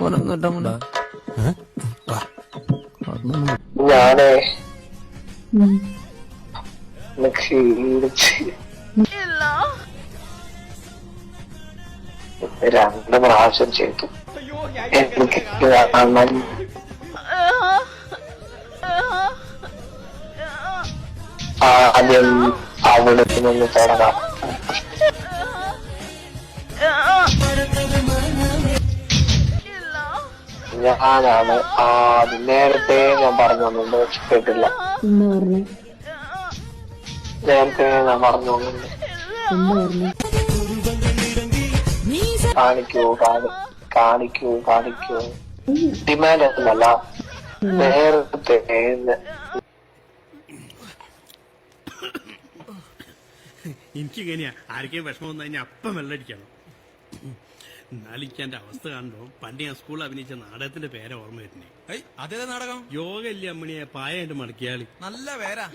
മോനെ ഞാനേ. രണ്ട് പ്രാവശ്യം ചെയ്തു. എനിക്ക് ആദ്യം അവിടെ നിന്ന് തുടങ്ങാം. ഞാനാണ് ആ നേരത്തെ ഞാൻ പറഞ്ഞു കേട്ടില്ല നേരത്തെ ഞാൻ പറഞ്ഞു കാണിക്കൂ കാണി കാണിക്കൂ കാണിക്കൂ. ഡിമാൻഡ് ഒന്നല്ല നേരത്തെ എനിക്കിങ്ങനെയാ ആർക്കെയും വിഷമം വന്നു കഴിഞ്ഞാൽ അപ്പം വെള്ളടിക്കണം. എന്റെ അവസ്ഥ കണ്ടോ? പണ്ട് ഞാൻ സ്കൂളിൽ അഭിനയിച്ച നാടകത്തിന്റെ പേരെ ഓർമ്മ വരുന്നേ. അതേ അതേതാ നാടകം? യോഗ ഇല്ല അമ്മണിയെ? പായ എന്റെ മടക്കിയാളി നല്ല പേരാ.